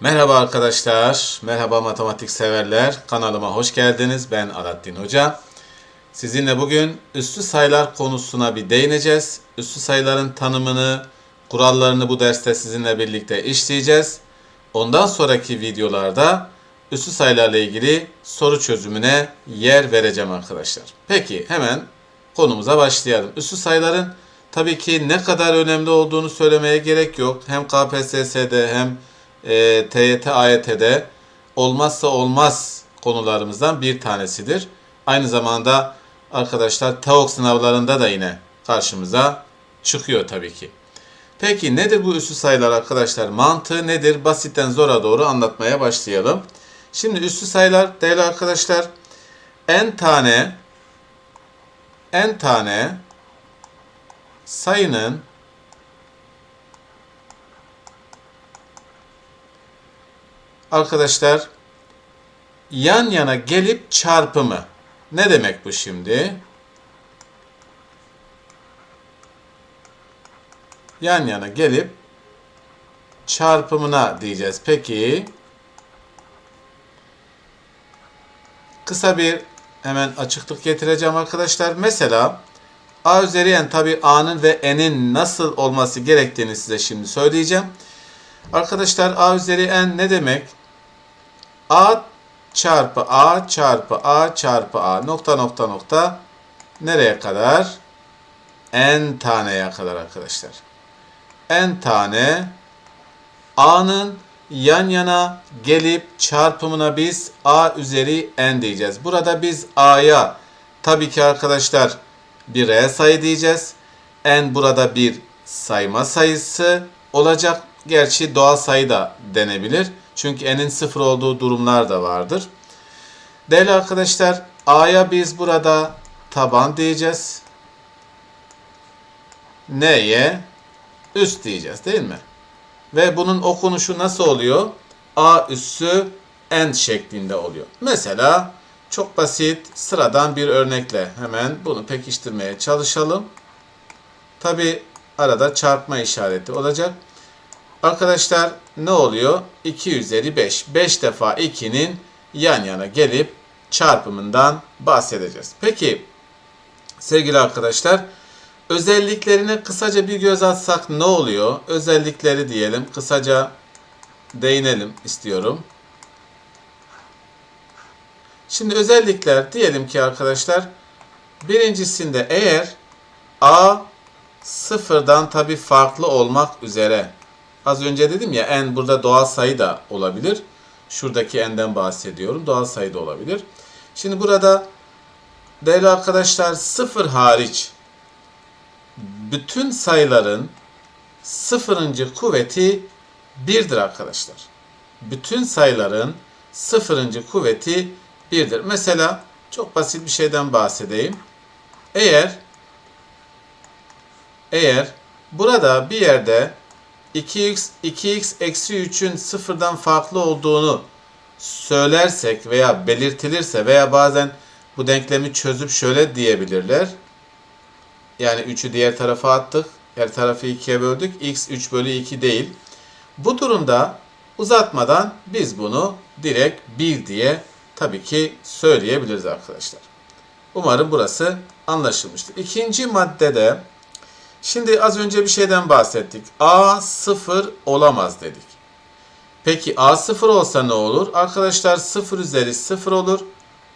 Merhaba arkadaşlar, merhaba matematik severler. Kanalıma hoş geldiniz. Ben Alaaddin Hoca. Sizinle bugün üstü sayılar konusuna bir değineceğiz. Üstü sayıların tanımını, kurallarını bu derste sizinle birlikte işleyeceğiz. Ondan sonraki videolarda üstü sayılarla ilgili soru çözümüne yer vereceğim arkadaşlar. Peki hemen konumuza başlayalım. Üstü sayıların tabii ki ne kadar önemli olduğunu söylemeye gerek yok. Hem KPSS'de hem e, TYT, AYT'de olmazsa olmaz konularımızdan bir tanesidir. Aynı zamanda arkadaşlar TEOK sınavlarında da yine karşımıza çıkıyor tabii ki. Peki nedir bu üstü sayılar arkadaşlar? Mantığı nedir? Basitten zora doğru anlatmaya başlayalım. Şimdi üstü sayılar değerli arkadaşlar n tane n tane sayının arkadaşlar yan yana gelip çarpımı. Ne demek bu şimdi? Yan yana gelip çarpımına diyeceğiz. Peki kısa bir hemen açıklık getireceğim arkadaşlar. Mesela a üzeri n tabi a'nın ve n'in nasıl olması gerektiğini size şimdi söyleyeceğim. Arkadaşlar a üzeri n ne demek? a çarpı a çarpı a çarpı a nokta nokta nokta nereye kadar? n taneye kadar arkadaşlar. n tane a'nın yan yana gelip çarpımına biz a üzeri n diyeceğiz. Burada biz a'ya tabii ki arkadaşlar bir reel sayı diyeceğiz. n burada bir sayma sayısı olacak. Gerçi doğal sayı da denebilir. Çünkü n'in sıfır olduğu durumlar da vardır. Değerli arkadaşlar a'ya biz burada taban diyeceğiz. n'ye üst diyeceğiz değil mi? Ve bunun okunuşu nasıl oluyor? a üssü n şeklinde oluyor. Mesela çok basit sıradan bir örnekle hemen bunu pekiştirmeye çalışalım. Tabi arada çarpma işareti olacak. Arkadaşlar ne oluyor? 2 üzeri 5. 5 defa 2'nin yan yana gelip çarpımından bahsedeceğiz. Peki sevgili arkadaşlar özelliklerine kısaca bir göz atsak ne oluyor? Özellikleri diyelim. Kısaca değinelim istiyorum. Şimdi özellikler diyelim ki arkadaşlar birincisinde eğer a sıfırdan tabi farklı olmak üzere Az önce dedim ya n burada doğal sayı da olabilir. Şuradaki n'den bahsediyorum. Doğal sayı da olabilir. Şimdi burada değerli arkadaşlar sıfır hariç bütün sayıların sıfırıncı kuvveti birdir arkadaşlar. Bütün sayıların sıfırıncı kuvveti birdir. Mesela çok basit bir şeyden bahsedeyim. Eğer eğer burada bir yerde 2x, 2x eksi 3'ün sıfırdan farklı olduğunu söylersek veya belirtilirse veya bazen bu denklemi çözüp şöyle diyebilirler. Yani 3'ü diğer tarafa attık. Her tarafı 2'ye böldük. x 3 bölü 2 değil. Bu durumda uzatmadan biz bunu direkt 1 diye tabii ki söyleyebiliriz arkadaşlar. Umarım burası anlaşılmıştır. İkinci maddede Şimdi az önce bir şeyden bahsettik. A sıfır olamaz dedik. Peki A sıfır olsa ne olur? Arkadaşlar sıfır üzeri sıfır olur.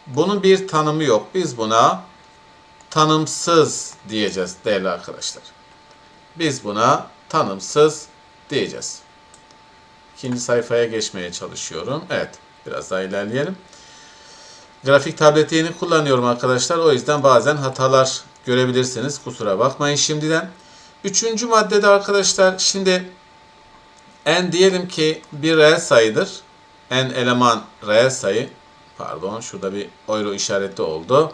Bunun bir tanımı yok. Biz buna tanımsız diyeceğiz değerli arkadaşlar. Biz buna tanımsız diyeceğiz. İkinci sayfaya geçmeye çalışıyorum. Evet biraz daha ilerleyelim. Grafik tabletini kullanıyorum arkadaşlar. O yüzden bazen hatalar görebilirsiniz. Kusura bakmayın şimdiden. Üçüncü maddede arkadaşlar şimdi n diyelim ki bir reel sayıdır. n eleman reel sayı. Pardon şurada bir euro işareti oldu.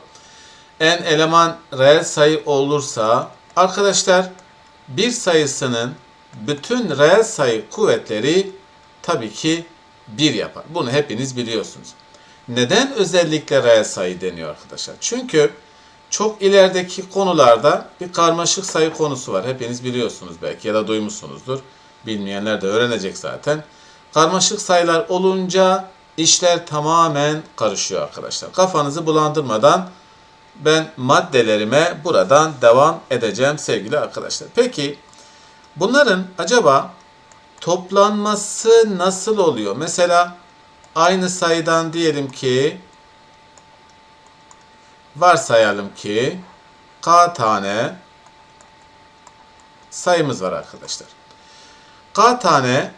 N eleman reel sayı olursa arkadaşlar bir sayısının bütün reel sayı kuvvetleri tabii ki 1 yapar. Bunu hepiniz biliyorsunuz. Neden özellikle reel sayı deniyor arkadaşlar? Çünkü çok ilerideki konularda bir karmaşık sayı konusu var. Hepiniz biliyorsunuz belki ya da duymuşsunuzdur. Bilmeyenler de öğrenecek zaten. Karmaşık sayılar olunca işler tamamen karışıyor arkadaşlar. Kafanızı bulandırmadan ben maddelerime buradan devam edeceğim sevgili arkadaşlar. Peki bunların acaba toplanması nasıl oluyor? Mesela aynı sayıdan diyelim ki varsayalım ki k tane sayımız var arkadaşlar. K tane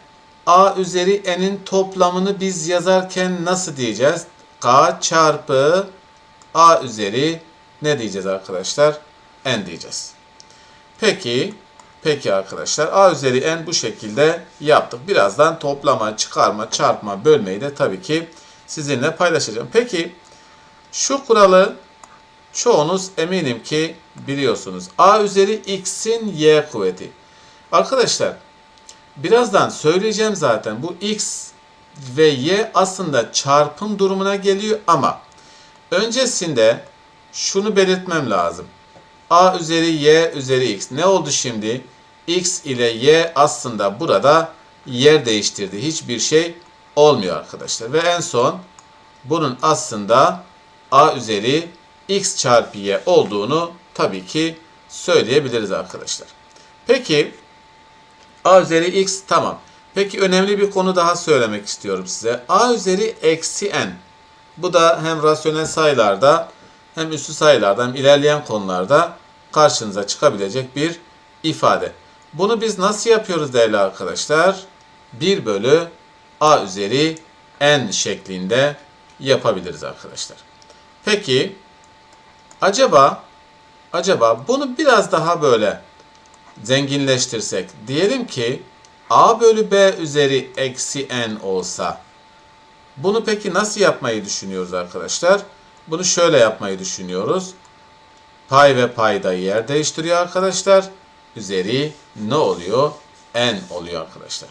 a üzeri n'in toplamını biz yazarken nasıl diyeceğiz? k çarpı a üzeri ne diyeceğiz arkadaşlar? n diyeceğiz. Peki, peki arkadaşlar a üzeri n bu şekilde yaptık. Birazdan toplama, çıkarma, çarpma, bölmeyi de tabii ki sizinle paylaşacağım. Peki şu kuralı çoğunuz eminim ki biliyorsunuz. a üzeri x'in y kuvveti. Arkadaşlar birazdan söyleyeceğim zaten bu x ve y aslında çarpım durumuna geliyor ama öncesinde şunu belirtmem lazım. a üzeri y üzeri x. Ne oldu şimdi? x ile y aslında burada yer değiştirdi. Hiçbir şey olmuyor arkadaşlar. Ve en son bunun aslında a üzeri x çarpı y olduğunu tabii ki söyleyebiliriz arkadaşlar. Peki a üzeri x tamam. Peki önemli bir konu daha söylemek istiyorum size. a üzeri eksi n. Bu da hem rasyonel sayılarda hem üstü sayılarda hem ilerleyen konularda karşınıza çıkabilecek bir ifade. Bunu biz nasıl yapıyoruz değerli arkadaşlar? 1 bölü a üzeri n şeklinde yapabiliriz arkadaşlar. Peki acaba acaba bunu biraz daha böyle zenginleştirsek diyelim ki a bölü b üzeri eksi n olsa bunu peki nasıl yapmayı düşünüyoruz arkadaşlar? Bunu şöyle yapmayı düşünüyoruz. Pay ve payda yer değiştiriyor arkadaşlar. Üzeri ne oluyor? n oluyor arkadaşlar.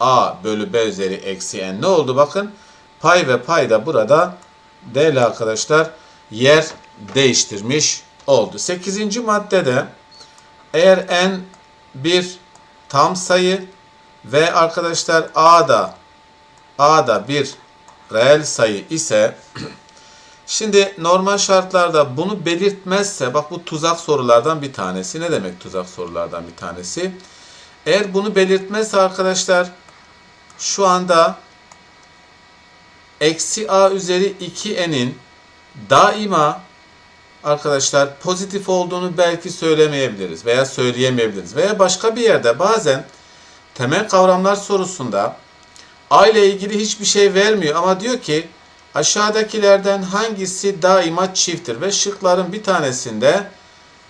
a bölü b üzeri eksi n ne oldu bakın. Pay ve payda burada değerli arkadaşlar yer değiştirmiş oldu. 8. maddede eğer n bir tam sayı ve arkadaşlar a da a da bir reel sayı ise şimdi normal şartlarda bunu belirtmezse bak bu tuzak sorulardan bir tanesi. Ne demek tuzak sorulardan bir tanesi? Eğer bunu belirtmezse arkadaşlar şu anda eksi a üzeri 2n'in daima arkadaşlar pozitif olduğunu belki söylemeyebiliriz veya söyleyemeyebiliriz. Veya başka bir yerde bazen temel kavramlar sorusunda a ile ilgili hiçbir şey vermiyor ama diyor ki aşağıdakilerden hangisi daima çifttir ve şıkların bir tanesinde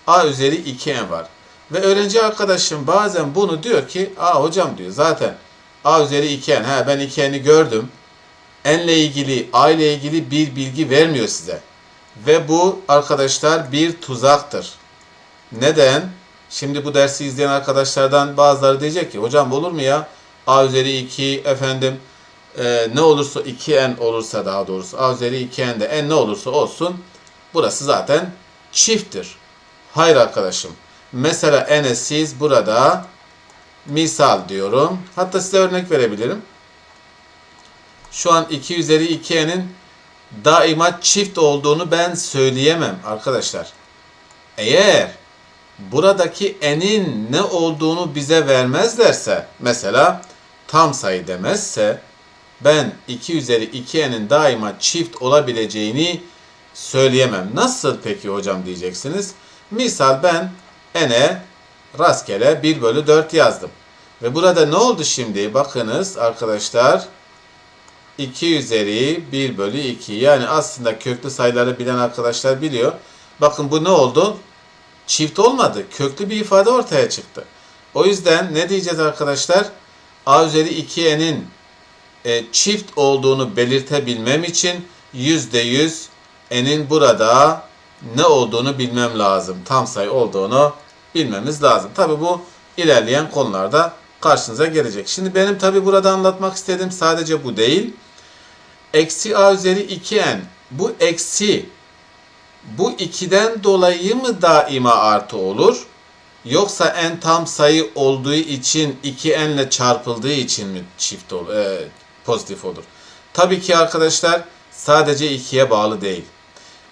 a üzeri 2n var. Ve öğrenci arkadaşım bazen bunu diyor ki a hocam diyor zaten a üzeri 2n he ben 2n'i gördüm. n ile ilgili a ile ilgili bir bilgi vermiyor size. Ve bu arkadaşlar bir tuzaktır. Neden? Şimdi bu dersi izleyen arkadaşlardan bazıları diyecek ki hocam olur mu ya? A üzeri 2 efendim e, ne olursa 2n olursa daha doğrusu A üzeri 2n de n ne olursa olsun burası zaten çifttir. Hayır arkadaşım. Mesela n'e siz burada misal diyorum. Hatta size örnek verebilirim. Şu an 2 üzeri 2n'in daima çift olduğunu ben söyleyemem arkadaşlar. Eğer buradaki n'in ne olduğunu bize vermezlerse mesela tam sayı demezse ben 2 üzeri 2n'in daima çift olabileceğini söyleyemem. Nasıl peki hocam diyeceksiniz. Misal ben n'e rastgele 1 bölü 4 yazdım. Ve burada ne oldu şimdi? Bakınız arkadaşlar 2 üzeri 1 bölü 2. Yani aslında köklü sayıları bilen arkadaşlar biliyor. Bakın bu ne oldu? Çift olmadı. Köklü bir ifade ortaya çıktı. O yüzden ne diyeceğiz arkadaşlar? A üzeri 2n'in e, çift olduğunu belirtebilmem için %100 n'in burada ne olduğunu bilmem lazım. Tam sayı olduğunu bilmemiz lazım. Tabi bu ilerleyen konularda karşınıza gelecek. Şimdi benim tabi burada anlatmak istediğim sadece bu değil. Eksi a üzeri 2n. Bu eksi bu 2'den dolayı mı daima artı olur? Yoksa n tam sayı olduğu için 2n ile çarpıldığı için mi çift ol, e, pozitif olur? Tabii ki arkadaşlar sadece 2'ye bağlı değil.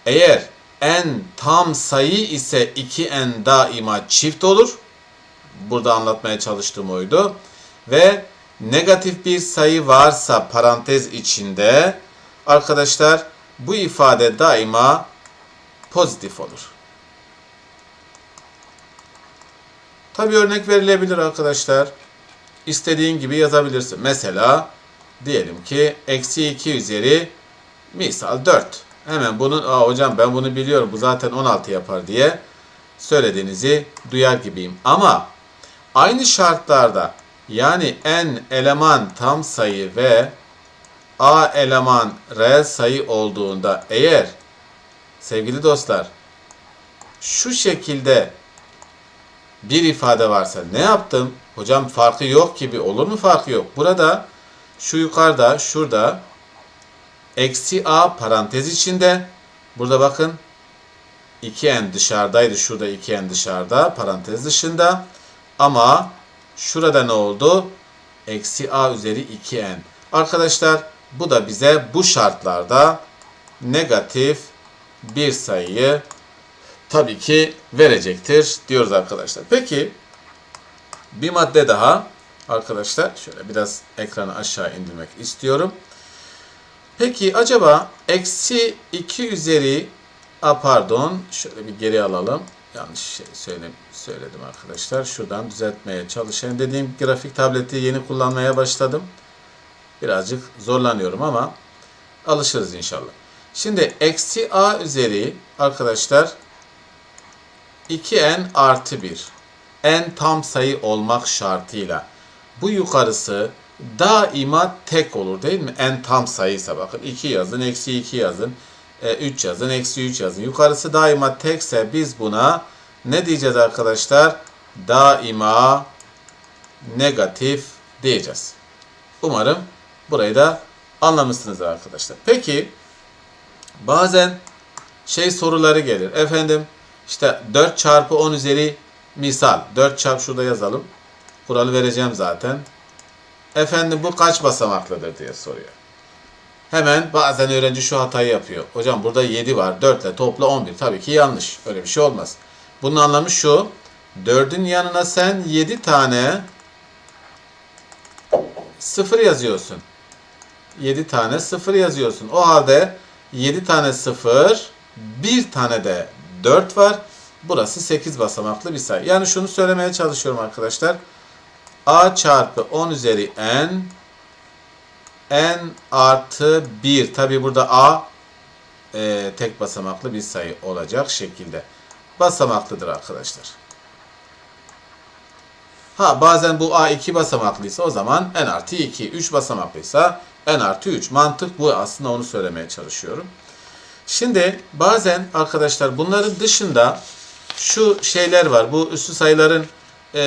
Eğer n tam sayı ise 2n daima çift olur. Burada anlatmaya çalıştığım oydu. Ve negatif bir sayı varsa parantez içinde arkadaşlar bu ifade daima pozitif olur. Tabi örnek verilebilir arkadaşlar. İstediğin gibi yazabilirsin. Mesela diyelim ki eksi 2 üzeri misal 4. Hemen bunun Aa, hocam ben bunu biliyorum bu zaten 16 yapar diye söylediğinizi duyar gibiyim. Ama aynı şartlarda yani n eleman tam sayı ve a eleman reel sayı olduğunda eğer sevgili dostlar şu şekilde bir ifade varsa ne yaptım? Hocam farkı yok gibi olur mu farkı yok? Burada şu yukarıda şurada eksi a parantez içinde burada bakın 2n dışarıdaydı. Şurada 2n dışarıda parantez dışında ama şurada ne oldu? Eksi a üzeri 2n. Arkadaşlar bu da bize bu şartlarda negatif bir sayıyı tabii ki verecektir diyoruz arkadaşlar. Peki bir madde daha arkadaşlar şöyle biraz ekranı aşağı indirmek istiyorum. Peki acaba eksi 2 üzeri a pardon şöyle bir geri alalım. Yanlış şey söyle, söyledim arkadaşlar. Şuradan düzeltmeye çalışayım. Dediğim grafik tableti yeni kullanmaya başladım. Birazcık zorlanıyorum ama alışırız inşallah. Şimdi eksi a üzeri arkadaşlar 2n artı 1. n tam sayı olmak şartıyla. Bu yukarısı daima tek olur değil mi? n tam sayıysa bakın 2 yazın, eksi 2 yazın, 3 yazın, eksi 3 yazın. Yukarısı daima tekse biz buna ne diyeceğiz arkadaşlar? Daima negatif diyeceğiz. Umarım burayı da anlamışsınız arkadaşlar. Peki bazen şey soruları gelir. Efendim işte 4 çarpı 10 üzeri misal. 4 çarp şurada yazalım. Kuralı vereceğim zaten. Efendim bu kaç basamaklıdır diye soruyor. Hemen bazen öğrenci şu hatayı yapıyor. Hocam burada 7 var. 4 ile topla 11. Tabii ki yanlış. Öyle bir şey olmaz. Bunun anlamı şu. 4'ün yanına sen 7 tane 0 yazıyorsun. 7 tane 0 yazıyorsun. O halde 7 tane 0, 1 tane de 4 var. Burası 8 basamaklı bir sayı. Yani şunu söylemeye çalışıyorum arkadaşlar. A çarpı 10 üzeri n n artı 1. Tabi burada a e, tek basamaklı bir sayı olacak şekilde. Basamaklıdır arkadaşlar. Ha bazen bu a 2 basamaklıysa o zaman n artı 2. 3 basamaklıysa n artı 3. Mantık bu aslında onu söylemeye çalışıyorum. Şimdi bazen arkadaşlar bunların dışında şu şeyler var. Bu üstü sayıların e,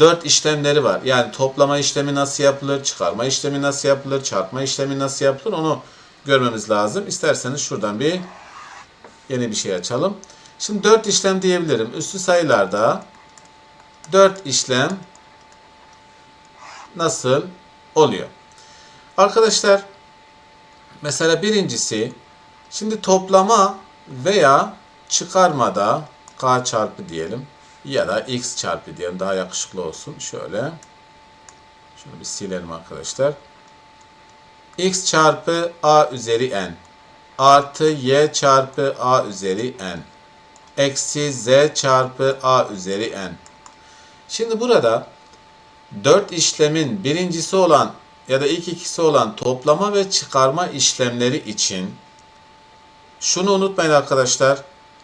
4 işlemleri var. Yani toplama işlemi nasıl yapılır, çıkarma işlemi nasıl yapılır, çarpma işlemi nasıl yapılır onu görmemiz lazım. İsterseniz şuradan bir yeni bir şey açalım. Şimdi 4 işlem diyebilirim. Üstü sayılarda 4 işlem nasıl oluyor? Arkadaşlar mesela birincisi şimdi toplama veya çıkarmada k çarpı diyelim ya da x çarpı diyelim daha yakışıklı olsun. Şöyle şunu bir silelim arkadaşlar. x çarpı a üzeri n artı y çarpı a üzeri n eksi z çarpı a üzeri n. Şimdi burada 4 işlemin birincisi olan ya da ilk ikisi olan toplama ve çıkarma işlemleri için şunu unutmayın arkadaşlar.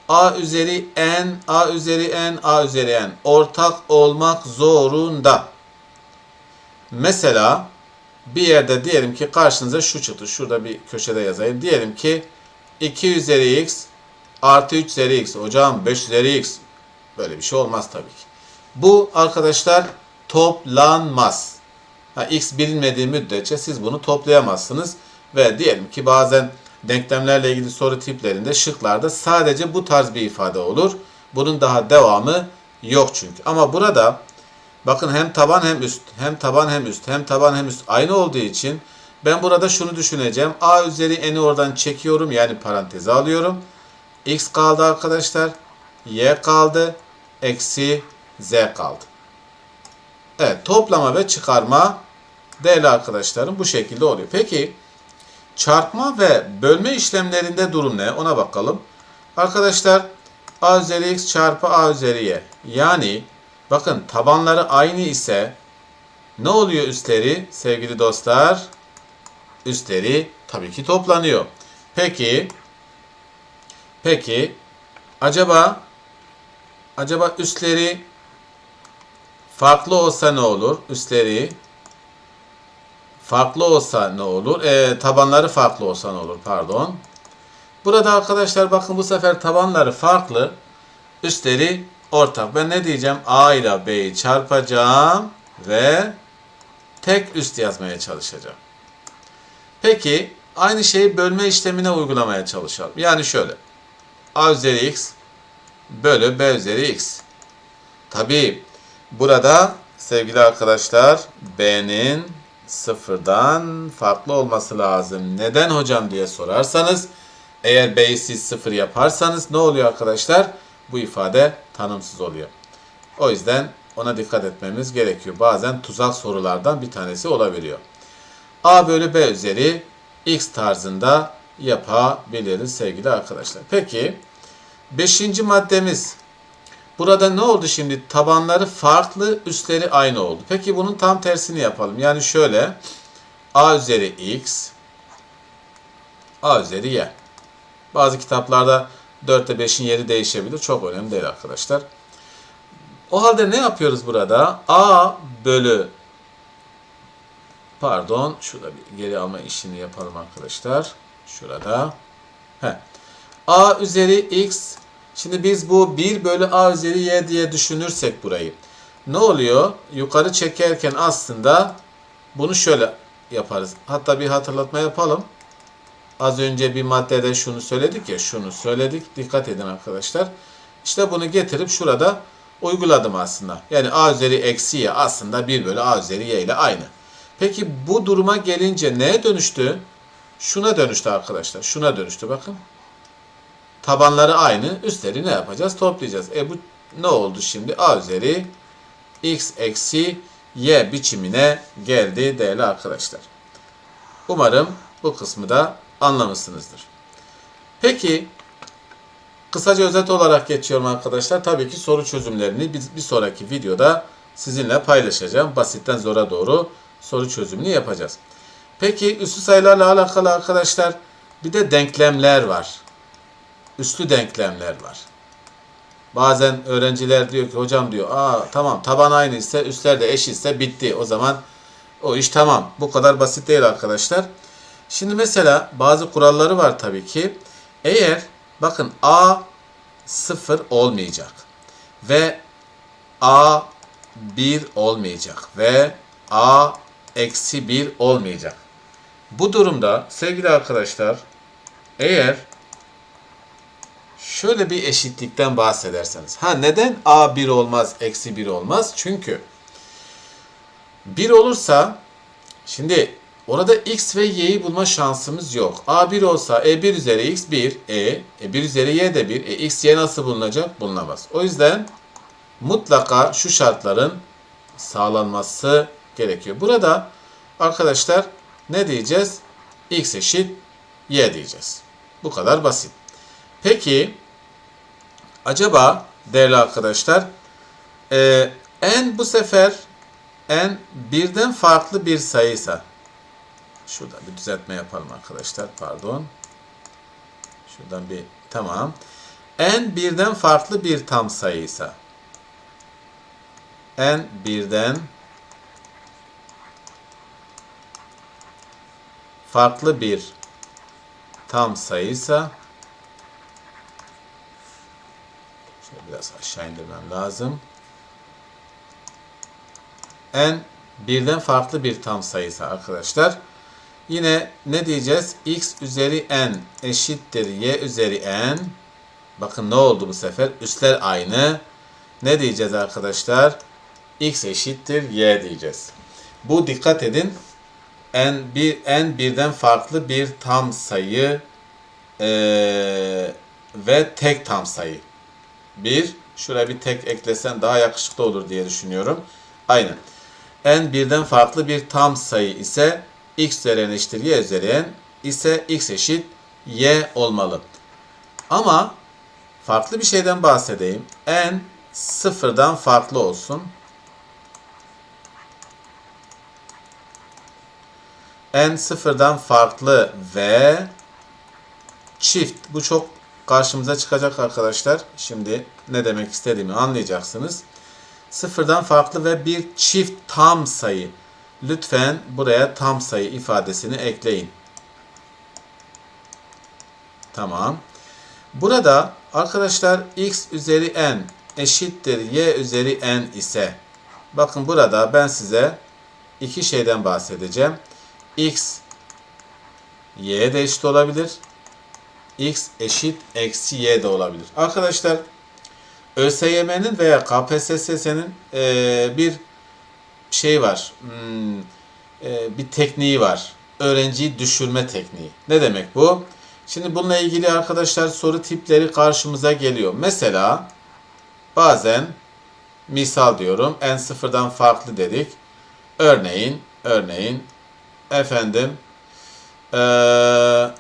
A üzeri n, A üzeri n, A üzeri n ortak olmak zorunda. Mesela bir yerde diyelim ki karşınıza şu çıktı. Şurada bir köşede yazayım. Diyelim ki 2 üzeri x artı 3 üzeri x. Hocam 5 üzeri x. Böyle bir şey olmaz tabii ki. Bu arkadaşlar toplanmaz. Ha, x bilinmediği müddetçe siz bunu toplayamazsınız. Ve diyelim ki bazen denklemlerle ilgili soru tiplerinde şıklarda sadece bu tarz bir ifade olur. Bunun daha devamı yok çünkü. Ama burada bakın hem taban hem üst, hem taban hem üst, hem taban hem üst aynı olduğu için ben burada şunu düşüneceğim. A üzeri n'i oradan çekiyorum yani paranteze alıyorum. X kaldı arkadaşlar. Y kaldı. Eksi Z kaldı. Evet toplama ve çıkarma değerli arkadaşlarım bu şekilde oluyor. Peki çarpma ve bölme işlemlerinde durum ne? Ona bakalım. Arkadaşlar a üzeri x çarpı a üzeri y. Yani bakın tabanları aynı ise ne oluyor üstleri sevgili dostlar? Üstleri tabii ki toplanıyor. Peki peki acaba acaba üstleri farklı olsa ne olur? Üstleri farklı olsa ne olur? E, tabanları farklı olsa ne olur? Pardon. Burada arkadaşlar bakın bu sefer tabanları farklı. Üstleri ortak. Ben ne diyeceğim? A ile B'yi çarpacağım ve tek üst yazmaya çalışacağım. Peki aynı şeyi bölme işlemine uygulamaya çalışalım. Yani şöyle. A üzeri x bölü B üzeri x. Tabii burada sevgili arkadaşlar B'nin sıfırdan farklı olması lazım. Neden hocam diye sorarsanız eğer B'yi siz sıfır yaparsanız ne oluyor arkadaşlar? Bu ifade tanımsız oluyor. O yüzden ona dikkat etmemiz gerekiyor. Bazen tuzak sorulardan bir tanesi olabiliyor. A bölü B üzeri x tarzında yapabiliriz sevgili arkadaşlar. Peki beşinci maddemiz Burada ne oldu şimdi? Tabanları farklı, üstleri aynı oldu. Peki bunun tam tersini yapalım. Yani şöyle a üzeri x a üzeri y. Bazı kitaplarda 4 ile 5'in yeri değişebilir. Çok önemli değil arkadaşlar. O halde ne yapıyoruz burada? a bölü pardon şurada bir geri alma işini yapalım arkadaşlar. Şurada. Heh. a üzeri x Şimdi biz bu 1 bölü a üzeri y diye düşünürsek burayı. Ne oluyor? Yukarı çekerken aslında bunu şöyle yaparız. Hatta bir hatırlatma yapalım. Az önce bir maddede şunu söyledik ya, şunu söyledik. Dikkat edin arkadaşlar. İşte bunu getirip şurada uyguladım aslında. Yani a üzeri eksi y aslında 1 bölü a üzeri y ile aynı. Peki bu duruma gelince neye dönüştü? Şuna dönüştü arkadaşlar. Şuna dönüştü bakın. Tabanları aynı. Üstleri ne yapacağız? Toplayacağız. E bu ne oldu şimdi? A üzeri x eksi y biçimine geldi değerli arkadaşlar. Umarım bu kısmı da anlamışsınızdır. Peki kısaca özet olarak geçiyorum arkadaşlar. Tabii ki soru çözümlerini bir sonraki videoda sizinle paylaşacağım. Basitten zora doğru soru çözümünü yapacağız. Peki üstü sayılarla alakalı arkadaşlar bir de denklemler var üslü denklemler var. Bazen öğrenciler diyor ki hocam diyor aa tamam taban aynı ise üstler de eşitse bitti. O zaman o iş tamam. Bu kadar basit değil arkadaşlar. Şimdi mesela bazı kuralları var tabii ki. Eğer bakın a sıfır olmayacak ve a 1 olmayacak ve a eksi 1 olmayacak. Bu durumda sevgili arkadaşlar eğer şöyle bir eşitlikten bahsederseniz. Ha neden a 1 olmaz, eksi 1 olmaz? Çünkü 1 olursa şimdi orada x ve y'yi bulma şansımız yok. a 1 olsa e 1 üzeri x 1, e, e 1 üzeri y de 1. E x y nasıl bulunacak? Bulunamaz. O yüzden mutlaka şu şartların sağlanması gerekiyor. Burada arkadaşlar ne diyeceğiz? x eşit y diyeceğiz. Bu kadar basit. Peki acaba değerli arkadaşlar e, n bu sefer n birden farklı bir sayıysa şurada bir düzeltme yapalım arkadaşlar pardon. Şuradan bir tamam. n birden farklı bir tam sayıysa n birden farklı bir tam sayıysa biraz aşağı indirmem lazım. n birden farklı bir tam sayısı arkadaşlar. Yine ne diyeceğiz? x üzeri n eşittir y üzeri n. Bakın ne oldu bu sefer? Üstler aynı. Ne diyeceğiz arkadaşlar? x eşittir y diyeceğiz. Bu dikkat edin. n bir n birden farklı bir tam sayı eee, ve tek tam sayı. Bir, şuraya bir tek eklesen daha yakışıklı olur diye düşünüyorum. Aynen. n birden farklı bir tam sayı ise x üzeri n eşittir y üzeri n ise x eşit y olmalı. Ama farklı bir şeyden bahsedeyim. n sıfırdan farklı olsun. n sıfırdan farklı ve çift. Bu çok karşımıza çıkacak arkadaşlar. Şimdi ne demek istediğimi anlayacaksınız. Sıfırdan farklı ve bir çift tam sayı. Lütfen buraya tam sayı ifadesini ekleyin. Tamam. Burada arkadaşlar x üzeri n eşittir y üzeri n ise bakın burada ben size iki şeyden bahsedeceğim. x y de eşit olabilir. X eşit eksi y de olabilir. Arkadaşlar ÖSYM'nin veya KPSS'nin eee, bir şey var. Hmm, eee, bir tekniği var. Öğrenciyi düşürme tekniği. Ne demek bu? Şimdi bununla ilgili arkadaşlar soru tipleri karşımıza geliyor. Mesela bazen misal diyorum n sıfırdan farklı dedik. Örneğin örneğin efendim eee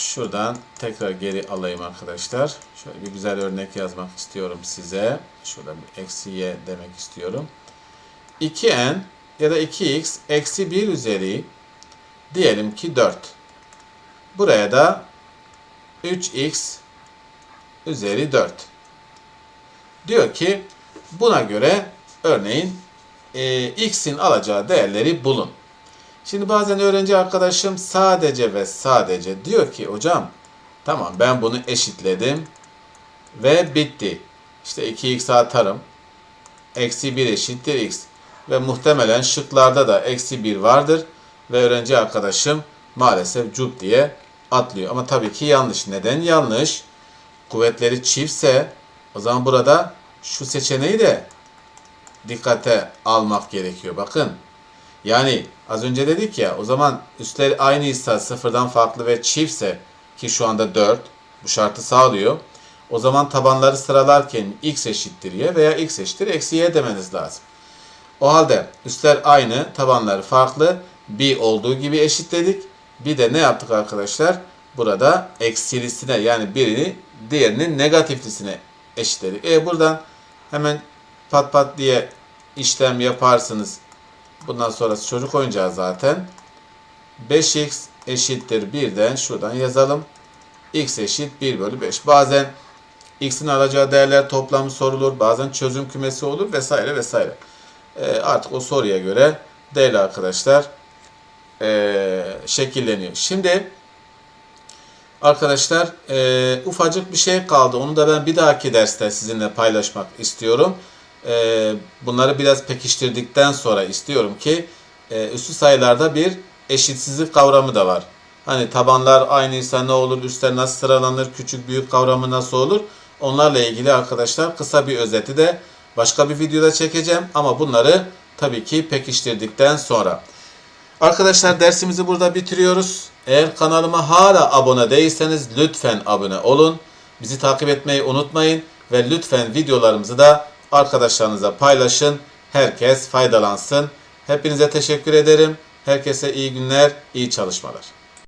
Şuradan tekrar geri alayım arkadaşlar. Şöyle bir güzel örnek yazmak istiyorum size. Şurada bir eksi y demek istiyorum. 2n ya da 2x eksi 1 üzeri diyelim ki 4. Buraya da 3x üzeri 4. Diyor ki buna göre örneğin e, x'in alacağı değerleri bulun. Şimdi bazen öğrenci arkadaşım sadece ve sadece diyor ki hocam tamam ben bunu eşitledim ve bitti. İşte 2x atarım. Eksi 1 eşittir x. Ve muhtemelen şıklarda da eksi 1 vardır. Ve öğrenci arkadaşım maalesef cuk diye atlıyor. Ama tabii ki yanlış. Neden yanlış? Kuvvetleri çiftse o zaman burada şu seçeneği de dikkate almak gerekiyor. Bakın yani az önce dedik ya o zaman üstler aynıysa sıfırdan farklı ve çiftse ki şu anda 4 bu şartı sağlıyor. O zaman tabanları sıralarken x eşittir y veya x eşittir eksi y demeniz lazım. O halde üstler aynı tabanları farklı bir olduğu gibi eşitledik. Bir de ne yaptık arkadaşlar? Burada eksilisine yani birini diğerinin negatiflisine eşitledik. E buradan hemen pat pat diye işlem yaparsınız. Bundan sonrası çocuk oyuncağı zaten. 5x eşittir 1'den şuradan yazalım. x eşit 1 bölü 5. Bazen x'in alacağı değerler toplamı sorulur. Bazen çözüm kümesi olur vesaire vesaire. Ee, artık o soruya göre değerli arkadaşlar ee, şekilleniyor. Şimdi arkadaşlar ee, ufacık bir şey kaldı. Onu da ben bir dahaki derste sizinle paylaşmak istiyorum. Ee, bunları biraz pekiştirdikten sonra istiyorum ki e, üstü sayılarda bir eşitsizlik kavramı da var. Hani tabanlar aynıysa ne olur, üstler nasıl sıralanır, küçük büyük kavramı nasıl olur? Onlarla ilgili arkadaşlar kısa bir özeti de başka bir videoda çekeceğim. Ama bunları tabii ki pekiştirdikten sonra. Arkadaşlar dersimizi burada bitiriyoruz. Eğer kanalıma hala abone değilseniz lütfen abone olun. Bizi takip etmeyi unutmayın ve lütfen videolarımızı da arkadaşlarınıza paylaşın. Herkes faydalansın. Hepinize teşekkür ederim. Herkese iyi günler, iyi çalışmalar.